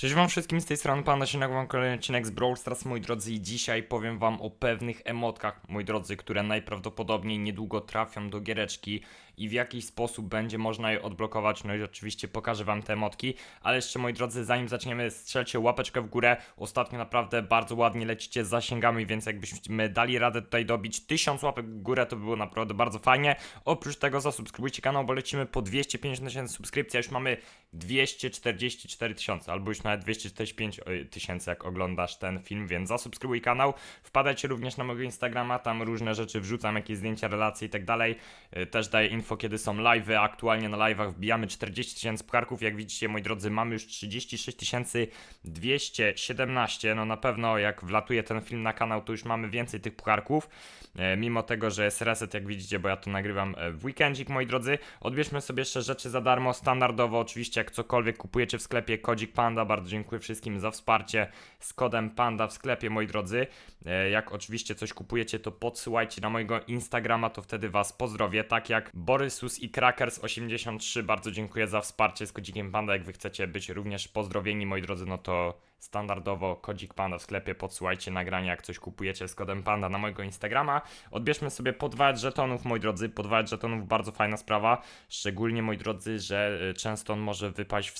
Cześć wam wszystkim, z tej strony Panda się nagrywam kolejny odcinek z Brawl Stars, moi drodzy, i dzisiaj powiem wam o pewnych emotkach, moi drodzy, które najprawdopodobniej niedługo trafią do giereczki i w jakiś sposób będzie można je odblokować, no i oczywiście pokażę wam te emotki, ale jeszcze, moi drodzy, zanim zaczniemy, strzelcie łapeczkę w górę, ostatnio naprawdę bardzo ładnie lecicie z zasięgami, więc jakbyśmy dali radę tutaj dobić 1000 łapek w górę, to by było naprawdę bardzo fajnie, oprócz tego zasubskrybujcie kanał, bo lecimy po 250 tysięcy subskrypcji, a już mamy 244 tysiące, albo już nawet 245 tysięcy, jak oglądasz ten film, więc zasubskrybuj kanał. Wpadajcie również na mojego Instagrama, tam różne rzeczy wrzucam, jakieś zdjęcia, relacje i tak dalej. Też daję info, kiedy są live'y. Aktualnie na live'ach wbijamy 40 tysięcy pucharków. Jak widzicie, moi drodzy, mamy już 36 217. No na pewno, jak wlatuje ten film na kanał, to już mamy więcej tych pucharków. E, Mimo tego, że jest reset, jak widzicie, bo ja to nagrywam e, w weekendzik, moi drodzy. Odbierzmy sobie jeszcze rzeczy za darmo, standardowo. Oczywiście, jak cokolwiek kupujecie w sklepie Kodzik Panda, bardzo dziękuję wszystkim za wsparcie z kodem Panda w sklepie, moi drodzy. E, Jak oczywiście coś kupujecie, to podsyłajcie na mojego Instagrama, to wtedy was pozdrowię. Tak jak Borysus i Krakers83, bardzo dziękuję za wsparcie z Kodzikiem Panda. Jak wy chcecie być również pozdrowieni, moi drodzy, no to standardowo Kodzik Panda w sklepie, podsyłajcie nagrania, jak coś kupujecie z kodem Panda na mojego Instagrama. Odbierzmy sobie po 2 żetonów, moi drodzy, po 2 żetonów, bardzo fajna sprawa, szczególnie, moi drodzy, że y, często on może wypaść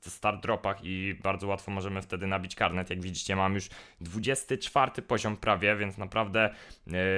w start dropach i bardzo łatwo możemy wtedy nabić karnet. Jak widzicie, mam już 24 poziom prawie, więc naprawdę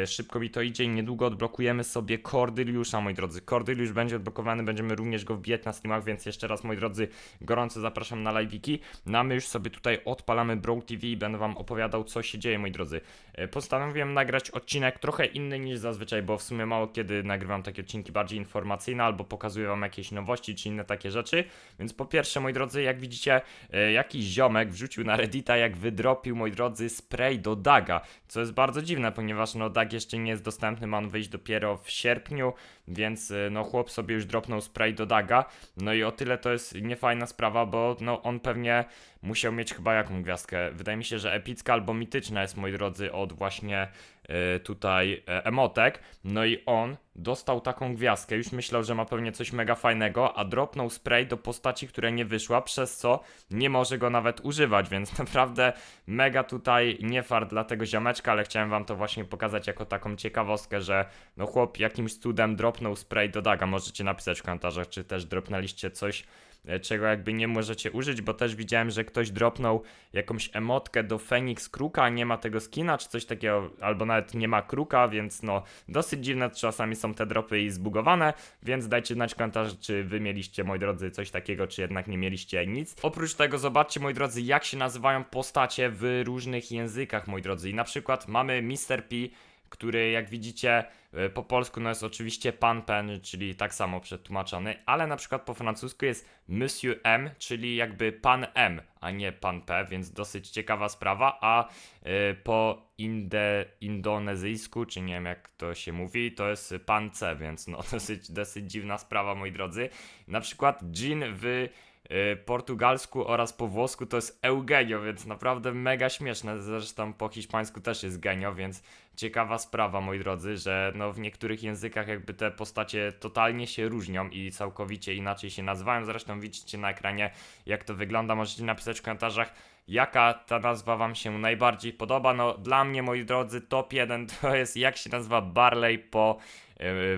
y, szybko mi to idzie i niedługo odblokujemy sobie Cordyliusza, moi drodzy. Cordyliusz będzie odblokowany, będziemy również go wbijać na streamach, więc jeszcze raz, moi drodzy, gorąco zapraszam na live'iki. No my już sobie tutaj odpalamy Brawl TV i będę wam opowiadał, co się dzieje, moi drodzy. E, Postanowiłem nagrać odcinek trochę inny niż zazwyczaj, bo w sumie mało kiedy nagrywam takie odcinki bardziej informacyjne albo pokazuję wam jakieś nowości czy inne takie rzeczy. Więc po pierwsze, moi drodzy, jak widzicie, e, jakiś ziomek wrzucił na Reddita, jak wydropił, moi drodzy, spray do Daga, co jest bardzo dziwne, ponieważ no Dag jeszcze nie jest dostępny, ma on wyjść dopiero w sierpniu, więc e, no chłop sobie już dropnął spray do Daga. No i o tyle to jest niefajna sprawa, bo no on pewnie musiał mieć chyba jaką gwiazdkę. Wydaje mi się, że epicka albo mityczna jest, moi drodzy, od właśnie e, tutaj e, emotek. No i on dostał taką gwiazdkę. Już myślał, że ma pewnie coś mega fajnego, a dropnął spray do postaci, która nie wyszła, przez co nie może go nawet używać, więc naprawdę mega tutaj nie fart dla tego ziomeczka, ale chciałem wam to właśnie pokazać jako taką ciekawostkę, że no chłop jakimś cudem dropnął spray do Daga. Możecie napisać w komentarzach, czy też dropnęliście coś czego jakby nie możecie użyć, bo też widziałem, że ktoś dropnął jakąś emotkę do Phoenix Kruka, nie ma tego skina, czy coś takiego, albo nawet nie ma Kruka, więc no dosyć dziwne czasami są te dropy i zbugowane, więc dajcie znać w komentarzach, czy wy mieliście, moi drodzy, coś takiego, czy jednak nie mieliście nic. Oprócz tego zobaczcie, moi drodzy, jak się nazywają postacie w różnych językach, moi drodzy, i na przykład mamy Mr. P, który jak widzicie e, po polsku no jest oczywiście Pan Pen, czyli tak samo przetłumaczony, ale na przykład po francusku jest Monsieur M, czyli jakby Pan M, a nie Pan P, więc dosyć ciekawa sprawa, a e, po inde, indonezyjsku, czy nie wiem jak to się mówi, to jest Pan C, więc no dosyć, dosyć dziwna sprawa, moi drodzy. Na przykład Jean w portugalsku oraz po włosku to jest Eugenio, więc naprawdę mega śmieszne. Zresztą po hiszpańsku też jest genio, więc ciekawa sprawa, moi drodzy, że no w niektórych językach jakby te postacie totalnie się różnią i całkowicie inaczej się nazywają. Zresztą widzicie na ekranie, jak to wygląda. Możecie napisać w komentarzach, jaka ta nazwa wam się najbardziej podoba. No dla mnie, moi drodzy, top 1 to jest jak się nazywa Barley po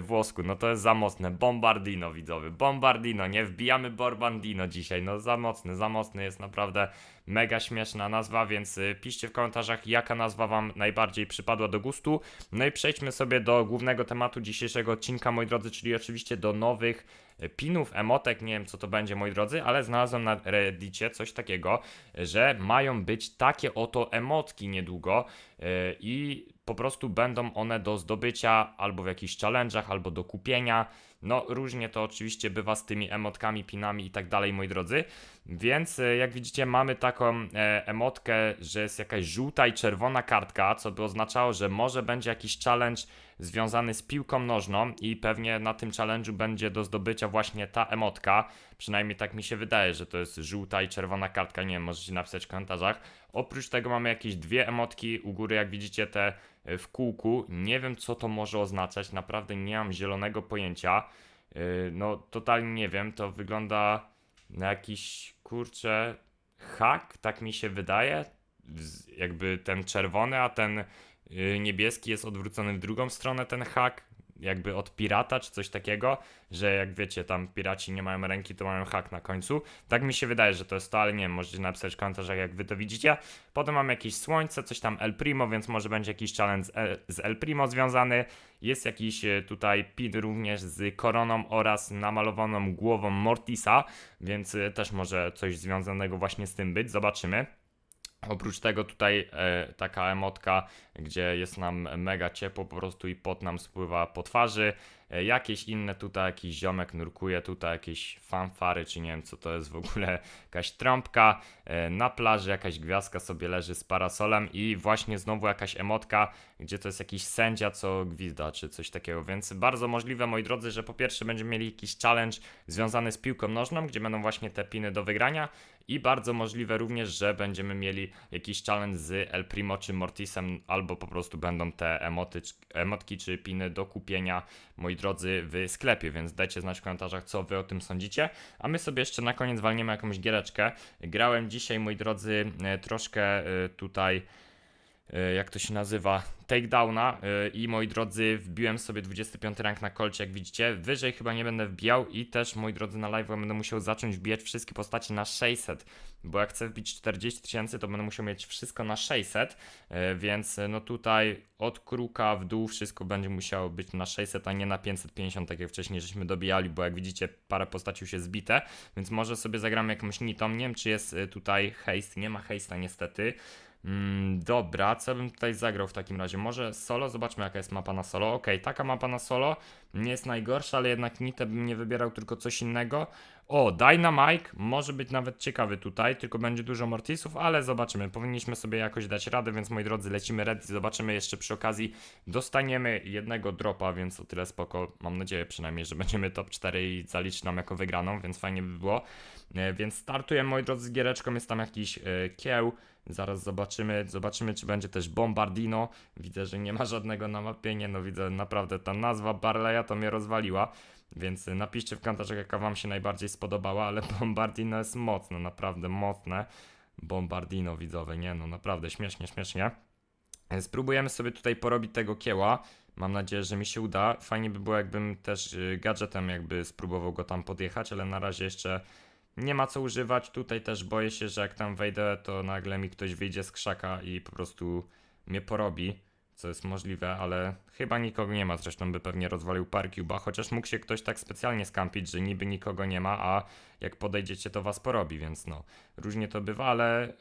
włosku. No to jest za mocne. Bombardino, widzowie. Bombardino, nie wbijamy Borbandino dzisiaj. No za mocny, za mocny jest naprawdę mega śmieszna nazwa, więc y, piszcie w komentarzach, jaka nazwa wam najbardziej przypadła do gustu. No i przejdźmy sobie do głównego tematu dzisiejszego odcinka, moi drodzy, czyli oczywiście do nowych y, pinów, emotek, nie wiem co to będzie, moi drodzy, ale znalazłem na Reddicie coś takiego, że mają być takie oto emotki niedługo y, i po prostu będą one do zdobycia albo w jakichś challenge'ach, albo do kupienia. No, różnie to oczywiście bywa z tymi emotkami, pinami i tak dalej, moi drodzy. Więc e, jak widzicie, mamy taką e, emotkę, że jest jakaś żółta i czerwona kartka, co by oznaczało, że może będzie jakiś challenge związany z piłką nożną i pewnie na tym challenge'u będzie do zdobycia właśnie ta emotka. Przynajmniej tak mi się wydaje, że to jest żółta i czerwona kartka. Nie wiem, możecie napisać w komentarzach. Oprócz tego mamy jakieś dwie emotki u góry, jak widzicie, te e, w kółku. Nie wiem, co to może oznaczać. Naprawdę nie mam zielonego pojęcia. Yy, No, totalnie nie wiem. To wygląda na jakiś kurczę hak, tak mi się wydaje. Jakby ten czerwony, a ten y, niebieski jest odwrócony w drugą stronę, ten hak. Jakby od pirata czy coś takiego, że jak wiecie, tam piraci nie mają ręki, to mają hak na końcu. Tak mi się wydaje, że to jest to, ale nie wiem, możecie napisać w komentarzach, jak wy to widzicie. Potem mam jakieś słońce, coś tam El Primo, więc może będzie jakiś challenge z El, Primo związany. Jest jakiś e, tutaj pin również z koroną oraz namalowaną głową Mortisa, więc e, też może coś związanego właśnie z tym być. Zobaczymy. Oprócz tego tutaj e, taka emotka, gdzie jest nam mega ciepło po prostu i pot nam spływa po twarzy. E, jakieś inne tutaj, jakiś ziomek nurkuje, tutaj jakieś fanfary, czy nie wiem co to jest w ogóle, jakaś trąbka. E, na plaży jakaś gwiazdka sobie leży z parasolem i właśnie znowu jakaś emotka, gdzie to jest jakiś sędzia, co gwizda, czy coś takiego. Więc bardzo możliwe, moi drodzy, że po pierwsze będziemy mieli jakiś challenge związany z piłką nożną, gdzie będą właśnie te piny do wygrania. I bardzo możliwe również, że będziemy mieli jakiś challenge z El Primo czy Mortisem, albo po prostu będą te emoty, emotki czy piny do kupienia, moi drodzy, w sklepie, więc dajcie znać w komentarzach, co wy o tym sądzicie. A my sobie jeszcze na koniec walniemy jakąś giereczkę. Grałem dzisiaj, moi drodzy, e, troszkę e, tutaj jak to się nazywa, takedowna. E, i moi drodzy, wbiłem sobie 25 rank na kolcie, jak widzicie, wyżej chyba nie będę wbijał i też, moi drodzy, na live będę musiał zacząć wbijać wszystkie postacie na 600, bo jak chcę wbić 40 tysięcy, to będę musiał mieć wszystko na 600, e, więc e, no tutaj od kruka w dół wszystko będzie musiało być na 600, a nie na 550, tak jak wcześniej żeśmy dobijali, bo jak widzicie, parę postaci już jest zbite, więc może sobie zagramy jakąś nitą, nie wiem czy jest e, tutaj haste, nie ma haste'a niestety, Mm, dobra, co bym tutaj zagrał w takim razie? Może solo? Zobaczmy jaka jest mapa na solo. Okej, taka mapa na solo nie jest najgorsza, ale jednak nitę bym nie wybierał, tylko coś innego. O, Dynamite może być nawet ciekawy tutaj, tylko będzie dużo mortisów, ale zobaczymy. Powinniśmy sobie jakoś dać radę, więc moi drodzy, lecimy red i zobaczymy jeszcze przy okazji. Dostaniemy jednego dropa, więc o tyle spoko. Mam nadzieję przynajmniej, że będziemy top 4 i zaliczy nam jako wygraną, więc fajnie by było. E, Więc startujemy, moi drodzy, z giereczką. Jest tam jakiś e, kieł. Zaraz zobaczymy, zobaczymy, czy będzie też Bombardino. Widzę, że nie ma żadnego na mapie. Nie, no widzę, naprawdę ta nazwa Barleya to mnie rozwaliła. Więc y, napiszcie w komentarzach, jaka wam się najbardziej spodobała, ale Bombardino jest mocne, naprawdę mocne. Bombardino widzowe, nie no, naprawdę śmiesznie, śmiesznie. E, Spróbujemy sobie tutaj porobić tego kieła. Mam nadzieję, że mi się uda. Fajnie by było, jakbym też y, gadżetem jakby spróbował go tam podjechać, ale na razie jeszcze nie ma co używać. Tutaj też boję się, że jak tam wejdę, to nagle mi ktoś wyjdzie z krzaka i po prostu mnie porobi, co jest możliwe, ale chyba nikogo nie ma. Zresztą by pewnie rozwalił parkiuba, chociaż mógł się ktoś tak specjalnie skampić, że niby nikogo nie ma, a jak podejdziecie, to was porobi, więc no, różnie to bywa, ale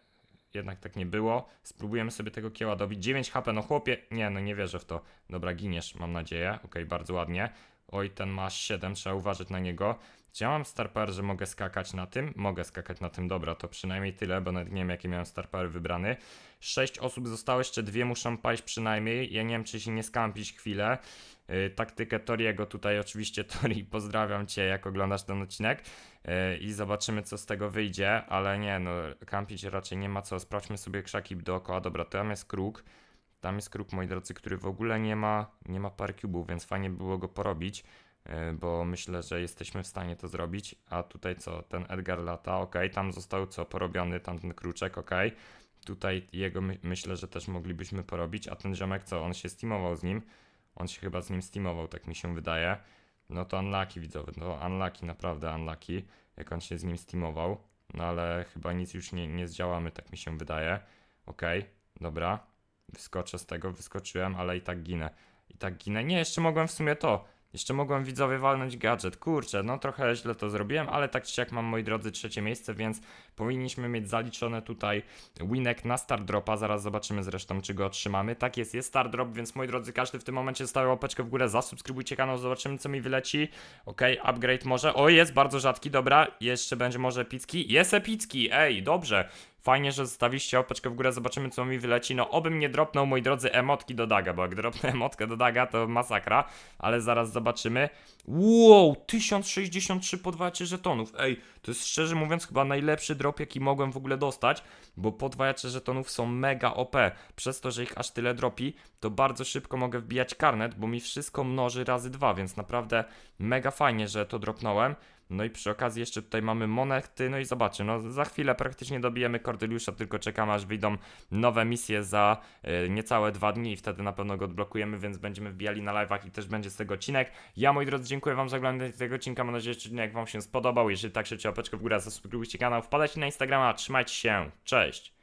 jednak tak nie było. Spróbujemy sobie tego kieła dobić. 9 HP, no chłopie, nie, no nie wierzę w to. Dobra, giniesz, mam nadzieję. Okej, bardzo ładnie. Oj, ten ma 7, trzeba uważać na niego. Czy ja star power, że mogę skakać na tym? Mogę skakać na tym, dobra, to przynajmniej tyle, bo nawet nie wiem, jakie miałem star power wybrany. 6 osób zostało, jeszcze dwie muszą paść przynajmniej. Ja nie wiem, czy się nie skampić chwilę. Yy, taktykę Toriego tutaj, oczywiście Tori, pozdrawiam Cię, jak oglądasz ten odcinek. Yy, I zobaczymy, co z tego wyjdzie, ale nie, no, kampić raczej nie ma co. Sprawdźmy sobie krzaki dookoła. Dobra, tam jest kruk. Tam jest kruk, moi drodzy, który w ogóle nie ma, nie ma par cubów, więc fajnie by było go porobić, yy, bo myślę, że jesteśmy w stanie to zrobić. A tutaj co? Ten Edgar lata, ok, tam został co? Porobiony tamten kruczek, ok. Tutaj jego my, myślę, że też moglibyśmy porobić, a ten ziomek co? On się steamował z nim. On się chyba z nim steamował, tak mi się wydaje. No to unlucky widzowy, no unlucky, naprawdę unlucky, jak on się z nim steamował. No ale chyba nic już nie, nie zdziałamy, tak mi się wydaje. Okej, dobra. Wyskoczę z tego, wyskoczyłem, ale i tak ginę. I tak ginę. Nie, jeszcze mogłem w sumie to. Jeszcze mogłem widzowie walnąć gadżet. Kurczę, no trochę źle to zrobiłem, ale tak czy jak mam, moi drodzy, trzecie miejsce, więc powinniśmy mieć zaliczone tutaj winek na start dropa. Zaraz zobaczymy zresztą, czy go otrzymamy. Tak jest, jest start drop, więc moi drodzy, każdy w tym momencie zostawił łapeczkę w górę, zasubskrybujcie kanał, zobaczymy, co mi wyleci. Okej, upgrade może. O, jest bardzo rzadki, dobra. Jeszcze będzie może epicki. Jest epicki, ej, dobrze. Fajnie, że zostawiliście łapeczkę w górę, zobaczymy co mi wyleci. No obym nie dropnął, moi drodzy, emotki do Daga, bo jak dropnę emotkę do Daga, to masakra, ale zaraz zobaczymy. Wow, 1063 podwajaczy żetonów. Ej, to jest szczerze mówiąc chyba najlepszy drop, jaki mogłem w ogóle dostać, bo podwajacze żetonów są mega OP. Przez to, że ich aż tyle dropi, to bardzo szybko mogę wbijać karnet, bo mi wszystko mnoży razy dwa, więc naprawdę mega fajnie, że to dropnąłem. No i przy okazji jeszcze tutaj mamy monety, no i zobaczcie, no za chwilę praktycznie dobijemy Cordyliusza, tylko czekamy aż wyjdą nowe misje za e, niecałe dwa dni i wtedy na pewno go odblokujemy, więc będziemy wbijali na live'ach i też będzie z tego odcinek. Ja moi drodzy, dziękuję wam za oglądanie tego odcinka, mam nadzieję, że odcinek wam się spodobał, jeżeli tak, szybcie łapeczkę w górę, zasubskrybujcie kanał, wpadajcie na Instagrama, trzymajcie się, cześć!